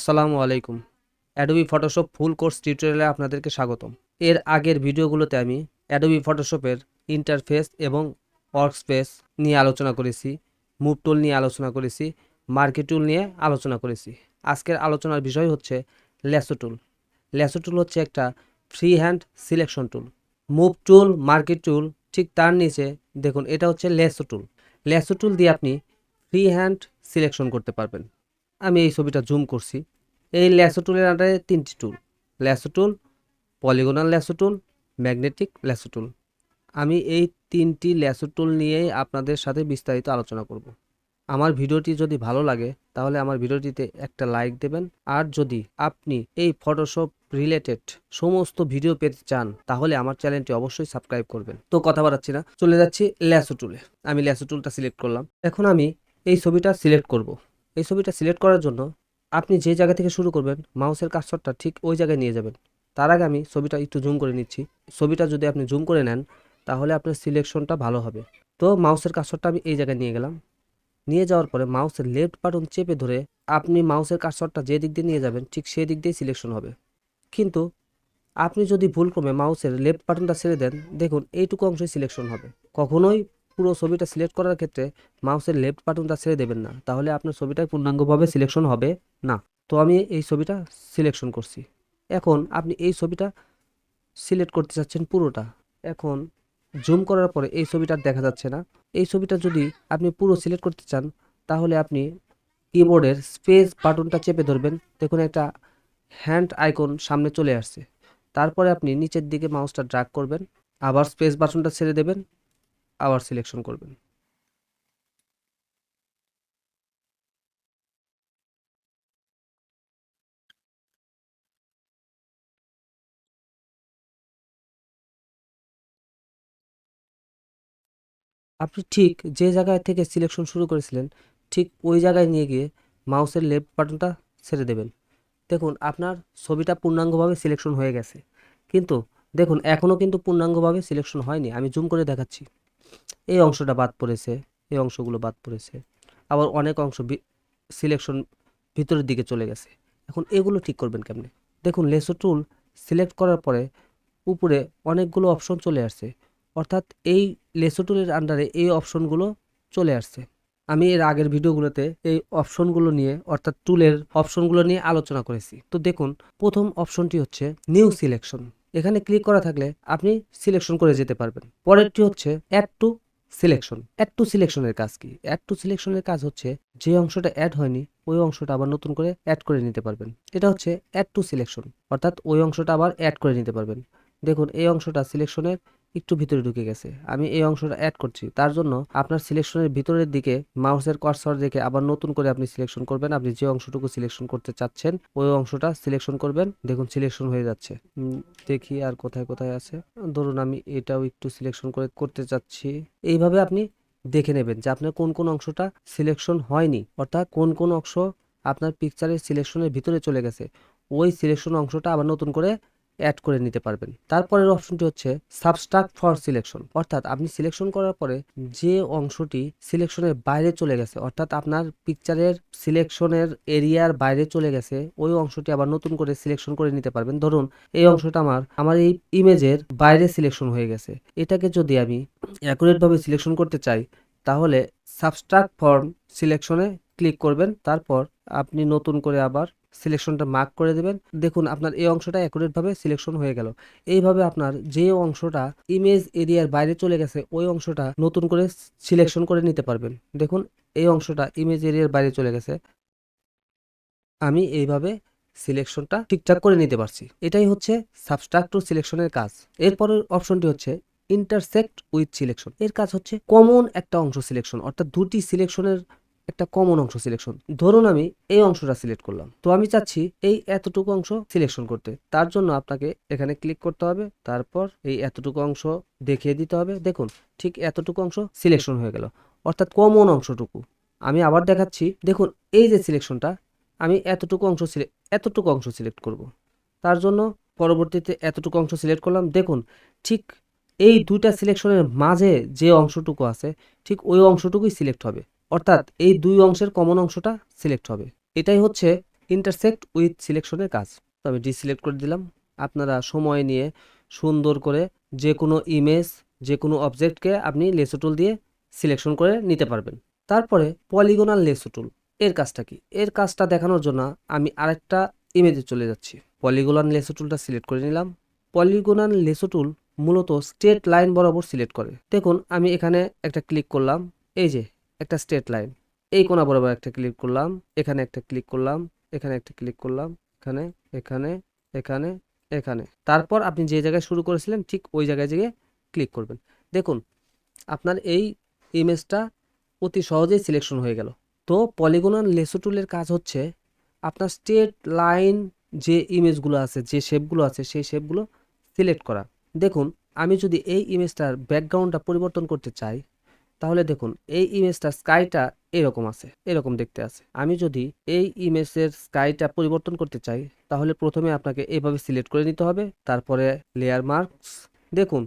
আসসালামু আলাইকুম। Adobe Photoshop full course টিউটোরিয়ালে আপনাদেরকে স্বাগতম। এর আগের ভিডিওগুলোতে আমি অ্যাডোবি ফটোশপের ইন্টারফেস এবং ওয়ার্কস্পেস নিয়ে আলোচনা করেছি মুভ টুল নিয়ে আলোচনা করেছি মার্কেট টুল নিয়ে আলোচনা করেছি। আজকের আলোচনার বিষয় হচ্ছে ল্যাসো টুল ল্যাসো টুল হচ্ছে একটা free hand selection tool move tool market tool ঠিক তার নিচে দেখুন, এটা হচ্ছে ল্যাসো টুল ল্যাসো টুল দিয়ে আপনি ফ্রি হ্যান্ড সিলেকশন করতে পারবেন। আমি এই ছবিটা জুম করছি। এই ল্যাসো টুলের আন্ডারে তিনটি টুল। Lasso tool polygonal lasso tool magnetic lasso tool আমি এই তিনটি ল্যাসো টুল নিয়েই আপনাদের সাথে বিস্তারিত আলোচনা করব। আমার ভিডিওটি যদি ভালো লাগে, তাহলে আমার ভিডিওটিতে একটা লাইক দেবেন। আর যদি আপনি এই ফটোশপ রিলেটেড সমস্ত ভিডিও পেতে চান, তাহলে আমার চ্যানেলটি অবশ্যই সাবস্ক্রাইব করবেন। তো কথা বাড়াচ্ছি না, চলে যাচ্ছি ল্যাসো টুলে আমি ল্যাসো টুলটা সিলেক্ট করলাম। এখন আমি এই ছবিটা সিলেক্ট করব। এই ছবিটা সিলেক্ট করার জন্য আপনি যে জায়গা থেকে শুরু করবেন, মাউসের কার্সরটা ঠিক ওই জায়গায় নিয়ে যাবেন। তার আগে আমি ছবিটা একটু জুম করে নিচ্ছি। ছবিটা যদি আপনি জুম করে নেন, তাহলে আপনার সিলেকশনটা ভালো হবে। তো মাউসের কার্সরটা আমি এই জায়গায় নিয়ে গেলাম। নিয়ে যাওয়ার পরে মাউসের লেফট বাটন চেপে ধরে আপনি মাউসের কার্সরটা যে দিক দিয়ে নিয়ে যাবেন, ঠিক সেই দিক দিয়ে সিলেকশন হবে। কিন্তু আপনি যদি ভুলক্রমে মাউসের লেফট বাটনটা ছেড়ে দেন, দেখুন এইটুকু অংশই সিলেকশন হবে। কখনোই পুরো ছবিটা সিলেক্ট করার ক্ষেত্রে মাউসের লেফট বাটনটা ছেড়ে দেবেন না। তাহলে আপনার ছবিটা পূর্ণাঙ্গভাবে সিলেকশন হবে না। তো আমি এই ছবিটা সিলেকশন করছি। এখন আপনি এই ছবিটা সিলেক্ট করতে চাচ্ছেন পুরোটা। এখন জুম করার পরে এই ছবিটা দেখা যাচ্ছে না। এই ছবিটা যদি আপনি পুরো সিলেক্ট করতে চান, তাহলে আপনি কিবোর্ডের স্পেস বাটনটা চেপে ধরবেন। দেখুন একটা হ্যান্ড আইকন সামনে চলে আসছে। তারপরে আপনি নিচের দিকে মাউসটা ড্রাগ করবেন। আবার স্পেস বাটনটা ছেড়ে দেবেন। আবার সিলেকশন করবেন। আপনি ঠিক যে জায়গায় থেকে সিলেকশন শুরু করেছিলেন, ঠিক ওই জায়গায় নিয়ে গিয়ে মাউসের লেফট বাটনটা ছেড়ে দেবেন। দেখুন, আপনার ছবিটা পূর্ণাঙ্গভাবে সিলেকশন হয়ে গেছে। কিন্তু দেখুন এখনও কিন্তু পূর্ণাঙ্গভাবে সিলেকশন হয়নি। আমি জুম করে দেখাচ্ছি। এই অংশটা বাদ পড়েছে, এই অংশগুলো বাদ পড়েছে। আবার অনেক অংশ সিলেকশন ভিতরের দিকে চলে গেছে। এখন এগুলো ঠিক করবেন কেমনে? দেখুন লেসো টুল সিলেক্ট করার পরে উপরে অনেকগুলো অপশন চলে আসছে। অর্থাৎ এই লেসো টুলের আন্ডারে এই অপশনগুলো চলে আসছে। আমি এর আগের ভিডিওগুলোতে এই অপশনগুলো নিয়ে, অর্থাৎ টুলের অপশনগুলো নিয়ে আলোচনা করেছি। তো দেখুন, প্রথম অপশনটি হচ্ছে নিউ সিলেকশন এখানে ক্লিক করা থাকলে আপনি সিলেকশন করে যেতে পারবেন। পরেরটি হচ্ছে add to selection add to সিলেকশনের কাজ কি? অ্যাড টু সিলেকশনের কাজ হচ্ছে যে অংশটা অ্যাড হয়নি, ওই অংশটা আবার নতুন করে অ্যাড করে নিতে পারবেন। এটা হচ্ছে অ্যাড টু সিলেকশন অর্থাৎ ওই অংশটা আবার অ্যাড করে নিতে পারবেন। দেখুন, এই অংশটা সিলেকশনের একটু ভিতরে ঢুকে গেছে। আমি এই অংশটা অ্যাড করছি। তার জন্য আপনার সিলেকশনের ভিতরের দিকে মাউসের কার্সর দেখে আবার নতুন করে আপনি সিলেকশন করবেন। আপনি যে অংশটুকু সিলেকশন করতে চাচ্ছেন, ওই অংশটা সিলেকশন করবেন। দেখুন সিলেকশন হয়ে যাচ্ছে। দেখি আর কোথায় কোথায় আছে। ধরুন, আমি এটাও একটু সিলেকশন করে করতে চাচ্ছি। এইভাবে আপনি দেখে নেবেন যে আপনার কোন কোন অংশটা সিলেকশন হয়নি। অর্থাৎ কোন কোন অংশ আপনার পিকচারের সিলেকশনের ভিতরে চলে গেছে। ওই সিলেকশন অংশটা আবার নতুন করে অ্যাড করে নিতে পারবেন। তারপরের অপশনটি হচ্ছে সাবস্ট্রাক্ট ফর সিলেকশন অর্থাৎ আপনি সিলেকশন করার পরে যে অংশটি সিলেকশনের বাইরে চলে গেছে, অর্থাৎ আপনার পিকচারের সিলেকশনের এরিয়ার বাইরে চলে গেছে, ওই অংশটি আবার নতুন করে সিলেকশন করে নিতে পারবেন। ধরুন, এই অংশটা আমার আমার এই ইমেজের বাইরে সিলেকশন হয়ে গেছে। এটাকে যদি আমি অ্যাকুরেটভাবে সিলেকশন করতে চাই, তাহলে সাবস্ট্রাক্ট ফর্ম সিলেকশনে ক্লিক করবেন। তারপর আপনি নতুন করে আবার সিলেকশনটা মার্ক করে দেবেন। দেখুন, আপনার এই অংশটা অ্যাকুরেটভাবে সিলেকশন হয়ে গেল। এইভাবে আপনার যে অংশটা ইমেজ এরিয়ার বাইরে চলে গেছে, ওই অংশটা নতুন করে সিলেকশন করে নিতে পারবেন। দেখুন, এই অংশটা ইমেজ এরিয়ার বাইরে চলে গেছে। আমি এইভাবে সিলেকশনটা ঠিকঠাক করে নিতে পারছি। এটাই হচ্ছে সাবস্ট্রাক্ট সিলেকশনের কাজ। এরপরের অপশনটি হচ্ছে ইন্টারসেক্ট উইথ সিলেকশন এর কাজ হচ্ছে কমন একটা অংশ সিলেকশন অর্থাৎ দুটি সিলেকশনের একটা কমন অংশ সিলেকশন ধরুন আমি এই অংশটা সিলেক্ট করলাম। তো আমি চাচ্ছি এই এতটুকু অংশ সিলেকশন করতে। তার জন্য আপনাকে এখানে ক্লিক করতে হবে। তারপর এই এতটুকু অংশ দেখিয়ে দিতে হবে। দেখুন, ঠিক এতটুকু অংশ সিলেকশন হয়ে গেল। অর্থাৎ কমন অংশটুকু। আমি আবার দেখাচ্ছি, দেখুন, এই যে সিলেকশনটা আমি এতটুকু অংশ এতটুকু অংশ সিলেক্ট করব। তার জন্য পরবর্তীতে এতটুকু অংশ সিলেক্ট করলাম। দেখুন, ঠিক এই দুইটা সিলেকশনের মাঝে যে অংশটুকু আছে, ঠিক ওই অংশটুকুই সিলেক্ট হবে। অর্থাৎ এই দুই অংশের কমন অংশটা সিলেক্ট হবে। এটাই হচ্ছে ইন্টারসেক্ট উইথ সিলেকশনের কাজ। তো আমি ডিসিলেক্ট করে দিলাম। আপনারা সময় নিয়ে সুন্দর করে যে কোনো ইমেজ যে কোনো অবজেক্টকে আপনি লেসো টুল দিয়ে সিলেকশন করে নিতে পারবেন। তারপরে পলিগোনাল লেসো টুল এর কাজটা কি? এর কাজটা দেখানোর জন্য আমি আরেকটা ইমেজে চলে যাচ্ছি। পলিগোনাল লেসো টুলটা সিলেক্ট করে নিলাম। পলিগোনাল লেসো টুল মূলত স্ট্রেট লাইন বরাবর সিলেক্ট করে। দেখুন, আমি এখানে একটা ক্লিক করলাম। এই যে একটা স্ট্রেট লাইন এই কোনা বরাবর একটা ক্লিক করলাম, এখানে একটা ক্লিক করলাম, এখানে একটা ক্লিক করলাম, এখানে এখানে এখানে এখানে। তারপর আপনি যে জায়গায় শুরু করেছিলেন, ঠিক ওই জায়গায় গিয়ে ক্লিক করবেন। দেখুন, আপনার এই ইমেজটা অতি সহজেই সিলেকশন হয়ে গেল। তো পলিগোনাল লেসো টুলের কাজ হচ্ছে, আপনার স্টেট লাইন যে ইমেজগুলো আছে, যে শেপগুলো আছে, সেই শেপগুলো সিলেক্ট করা। দেখুন, আমি যদি এই ইমেজটার ব্যাকগ্রাউন্ডটা পরিবর্তন করতে চাই তাহলে দেখুন এই ইমেজটার স্কাইটা এরকম আছে এরকম দেখতে আছে। আমি যদি এই ইমেজের স্কাইটা পরিবর্তন করতে চাই তাহলে প্রথমে আপনাকে এভাবে সিলেক্ট করে নিতে হবে তারপরে লেয়ার মার্কস দেখুন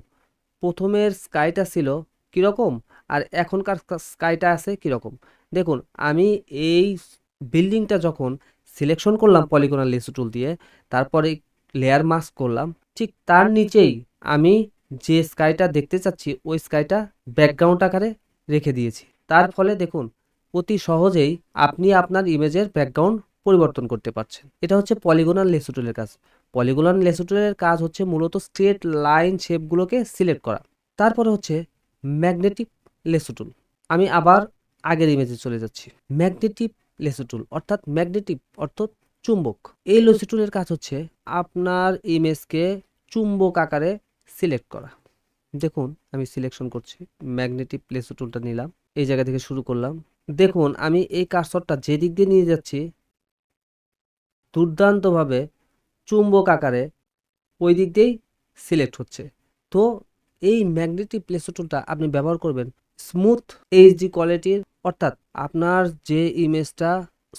প্রথমের স্কাইটা ছিল কীরকম আর এখনকার স্কাইটা আছে কীরকম। দেখুন আমি এই বিল্ডিংটা যখন সিলেকশন করলাম পলিগোনাল লেসু টুল দিয়ে তারপরে লেয়ার মাস্ক করলাম ঠিক তার নিচেই। আমি যে স্কাইটা দেখতে চাচ্ছি, ওই স্কাইটা ব্যাকগ্রাউন্ড আকারে রেখে দিয়েছি। তার ফলে দেখুন, অতি সহজেই আপনি আপনার ইমেজের ব্যাকগ্রাউন্ড পরিবর্তন করতে পারছেন। এটা হচ্ছে পলিগোনাল লেসুটুলের কাজ। পলিগোনাল লেসুটুলের কাজ হচ্ছে মূলত স্ট্রেট লাইন শেপগুলোকে সিলেক্ট করা। তারপরে হচ্ছে ম্যাগনেটিক লেসুটুল। আমি আবার আগের ইমেজে চলে যাচ্ছি। ম্যাগনেটিক লেসুটুল, অর্থাৎ ম্যাগনেটিক অর্থাৎ চুম্বক। এই লেসুটুলের কাজ হচ্ছে আপনার ইমেজকে চুম্বক আকারে সিলেক্ট করা। দেখুন, আমি সিলেকশন করছি ম্যাগনেটিক প্লেসো টুলটা নিলাম, এই জায়গা থেকে শুরু করলাম। দেখুন, আমি এই কার্সরটা যে দিক দিয়ে নিয়ে যাচ্ছি, দুর্দান্তভাবে চুম্বক আকারে ওই দিক দিয়েই সিলেক্ট হচ্ছে। তো এই ম্যাগনেটিক প্লেসো টুলটা আপনি ব্যবহার করবেন স্মুথ এইচডি কোয়ালিটির অর্থাৎ আপনার যে ইমেজটা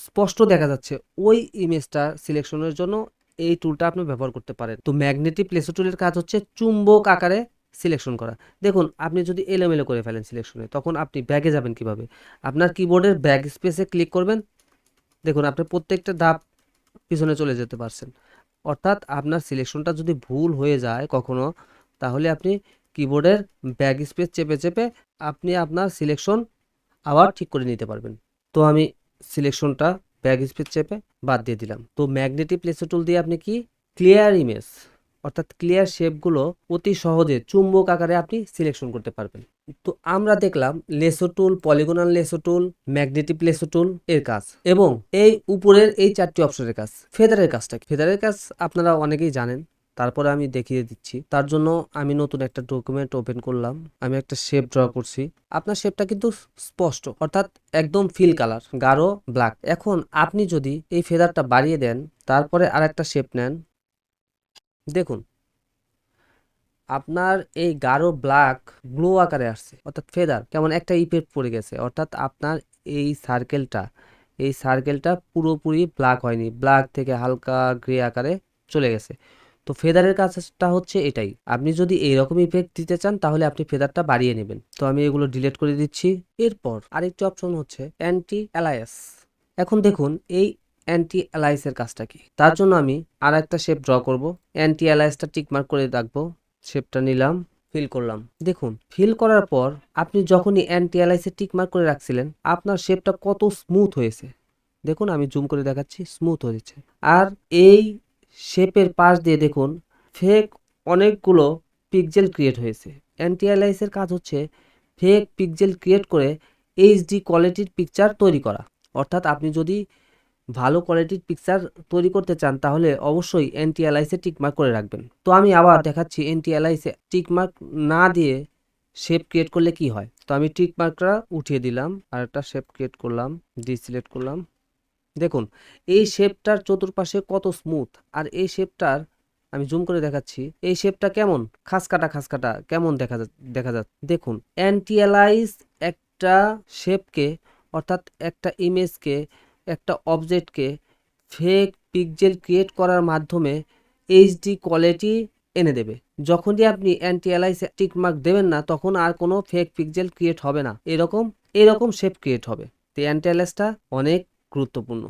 স্পষ্ট দেখা যাচ্ছে, ওই ইমেজটা সিলেকশনের জন্য এই টুলটা আপনি ব্যবহার করতে পারেন। তো ম্যাগনেটিক প্লেসো টুলের কাজ হচ্ছে চুম্বক আকারে সিলেকশন করা। দেখুন, আপনি যদি এলোমেলো করে ফেলেন সিলেকশনে তখন আপনি ব্যাগে যাবেন কীভাবে? আপনার কিবোর্ডের ব্যাগ স্পেসে ক্লিক করবেন। দেখুন, আপনি প্রত্যেকটা ধাপ পিছনে চলে যেতে পারছেন। অর্থাৎ আপনার সিলেকশনটা যদি ভুল হয়ে যায় কখনো, তাহলে আপনি কিবোর্ডের ব্যাগ স্পেস চেপে চেপে আপনি আপনার সিলেকশন আবার ঠিক করে নিতে পারবেন। তো আমি সিলেকশনটা ব্যাগ স্পেস চেপে বাদ দিয়ে দিলাম। তো ম্যাগনেটিক প্লেসো টুল দিয়ে আপনি কি? ক্লিয়ার ইমেজ অর্থাৎ ক্লিয়ার শেপগুলো অতি সহজে চুম্বক আকারে আপনি সিলেকশন করতে পারবেন। তো আমরা দেখলাম lasso tool polygonal lasso tool magnetic lasso tool এর কাজ এবং এই উপরের এই চারটি অপশনের কাজ ফেদারের কাজটা ফেদারের কাজ আপনারা অনেকেই জানেন। তারপরে আমি দেখিয়ে দিচ্ছি। তার জন্য আমি নতুন একটা ডকুমেন্ট ওপেন করলাম। আমি একটা শেপ ড্র করছি। আপনার শেপটা কিন্তু স্পষ্ট, অর্থাৎ একদম ফিল কালার গাঢ় ব্ল্যাক এখন আপনি যদি এই ফেদারটা বাড়িয়ে দেন, তারপরে আর একটা শেপ নেন। দেখুন, আপনার এই গাঢ় ব্ল্যাক গ্লো আকারে আসছে, অর্থাৎ ফেদার। কেমন একটা ইফেক্ট পড়ে গেছে, অর্থাৎ আপনার এই সার্কেলটা এই সার্কেলটা পুরোপুরি ব্ল্যাক হয়নি। ব্ল্যাক থেকে হালকা গ্রে আকারে চলে গেছে। তো ফেদারের কাজটা হচ্ছে এটাই। আপনি যদি এইরকম ইফেক্ট দিতে চান, তাহলে আপনি ফেদারটা বাড়িয়ে নেবেন। তো আমি এগুলো ডিলিট করে দিচ্ছি। এরপর আরেকটি অপশন হচ্ছে অ্যান্টি অ্যালায়াস এখন দেখুন, এই অ্যান্টি অ্যালাইসের কাজটা কি? তার জন্য আমি আর একটা শেপ ড্র করব অ্যান্টি অ্যালাইসটা টিকমার্ক করে রাখব। শেপটা নিলাম ফিল করলাম। দেখুন ফিল করার পর আপনি যখনই অ্যান্টি অ্যালাইসে টিকমার্ক করে রাখছিলেন, আপনার শেপটা কত স্মুথ হয়েছে। দেখুন, আমি জুম করে দেখাচ্ছি স্মুথ হয়েছে। আর এই শেপের পাশ দিয়ে দেখুন ফেক অনেকগুলো পিকজেল ক্রিয়েট হয়েছে। অ্যান্টি অ্যালাইসের কাজ হচ্ছে ফেক পিকজেল ক্রিয়েট করে এইচডি কোয়ালিটির পিকচার তৈরি করা। অর্থাৎ আপনি যদি ভালো কোয়ালিটির পিকচার তৈরি করতে চান, তাহলে অবশ্যই এনটি অ্যালাইসে টিকমার্ক করে রাখবেন। তো আমি আবার দেখাচ্ছি এনটি অ্যালাইসে টিকমার্ক না দিয়ে শেপ ক্রিয়েট করলে কি হয়? তো আমি টিকমার্কটা উঠিয়ে দিলাম আর একটা শেপ ক্রিয়েট করলাম ডিসিলেক্ট করলাম। দেখুন, এই শেপটার চতুর্পাশে কত স্মুথ আর এই শেপটার আমি জুম করে দেখাচ্ছি, এই শেপটা কেমন? খাসকাটা খাসকাটা, কেমন দেখা দেখা যাচ্ছে? দেখুন অ্যান্টি অ্যালাইস একটা শেপকে অর্থাৎ একটা ইমেজকে একটা অবজেক্টকে ফেক পিকজেল ক্রিয়েট করার মাধ্যমে এইচডি কোয়ালিটি এনে দেবে। যখনই আপনি অ্যান্টি অ্যালাইসে টিক মার্ক দেবেন না, তখন আর কোনো ফেক পিকজেল ক্রিয়েট হবে না। এরকম এরকম শেপ ক্রিয়েট হবে। তো অ্যান্টি অ্যালাইসটা অনেক গুরুত্বপূর্ণ।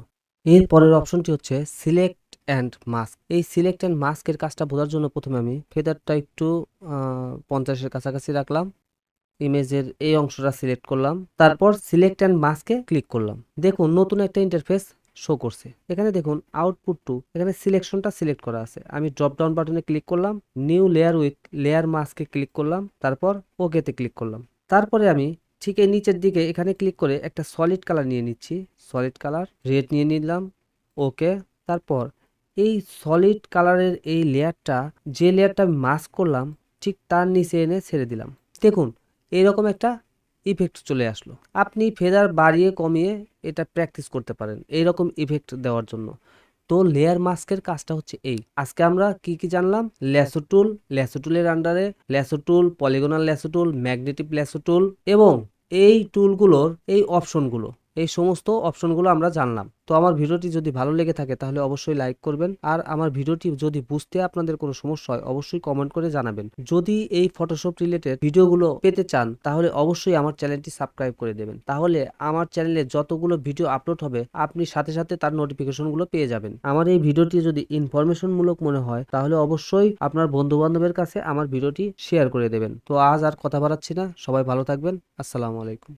এর পরের অপশনটি হচ্ছে সিলেক্ট অ্যান্ড মাস্ক এই সিলেক্ট অ্যান্ড মাস্কের কাজটা বোঝার জন্য প্রথমে আমি ফেদারটা একটু পঞ্চাশের কাছাকাছি রাখলাম। ইমেজের এই অংশটা সিলেক্ট করলাম। তারপর সিলেক্ট অ্যান্ড মাস্কে ক্লিক করলাম। দেখুন, নতুন একটা ইন্টারফেস শো করছে। এখানে দেখুন আউটপুট টু এখানে সিলেকশনটা সিলেক্ট করা আছে। আমি ড্রপ ডাউন বাটনে ক্লিক করলাম নিউ লেয়ার উইথ লেয়ার মাস্কে ক্লিক করলাম, তারপর ওকেতে ক্লিক করলাম। তারপরে আমি ঠিক এই নিচের দিকে এখানে ক্লিক করে একটা সলিড কালার নিয়ে নিচ্ছি। সলিড কালার রেড নিয়ে নিলাম। ওকে তারপর এই সলিড কালারের এই লেয়ারটা যে লেয়ারটা আমি মাস্ক করলাম, ঠিক তার নিচে এনে ছেড়ে দিলাম। দেখুন এইরকম একটা ইফেক্ট চলে আসলো। আপনি ফেদার বাড়িয়ে কমিয়ে এটা প্র্যাকটিস করতে পারেন, এইরকম ইফেক্ট দেওয়ার জন্য। তো লেয়ার মাস্কের কাজটা হচ্ছে এই। আজকে আমরা কি কি জানলাম? ল্যাসো টুল ল্যাসো টুলের আন্ডারে lasso tool polygonal lasso tool magnetic lasso tool এবং এই টুলগুলোর এই অপশনগুলো এই সমস্ত অপশনগুলো আমরা জানলাম। তো আমার ভিডিওটি যদি ভালো লেগে থাকে তাহলে অবশ্যই লাইক করবেন। আর আমার ভিডিওটি যদি বুঝতে আপনাদের কোনো সমস্যা হয়, অবশ্যই কমেন্ট করে জানাবেন। যদি এই ফটোশপ রিলেটেড ভিডিওগুলো পেতে চান, তাহলে অবশ্যই আমার চ্যানেলটি সাবস্ক্রাইব করে দেবেন। তাহলে আমার চ্যানেলে যতগুলো ভিডিও আপলোড হবে, আপনি সাথে সাথে তার নোটিফিকেশনগুলো পেয়ে যাবেন। আমার এই ভিডিওটি যদি ইনফরমেশনমূলক মনে হয়, তাহলে অবশ্যই আপনার বন্ধু বান্ধবের কাছে আমার ভিডিওটি শেয়ার করে দেবেন। তো আজ আর কথা বাড়াচ্ছি না। সবাই ভালো থাকবেন। আসসালামু আলাইকুম।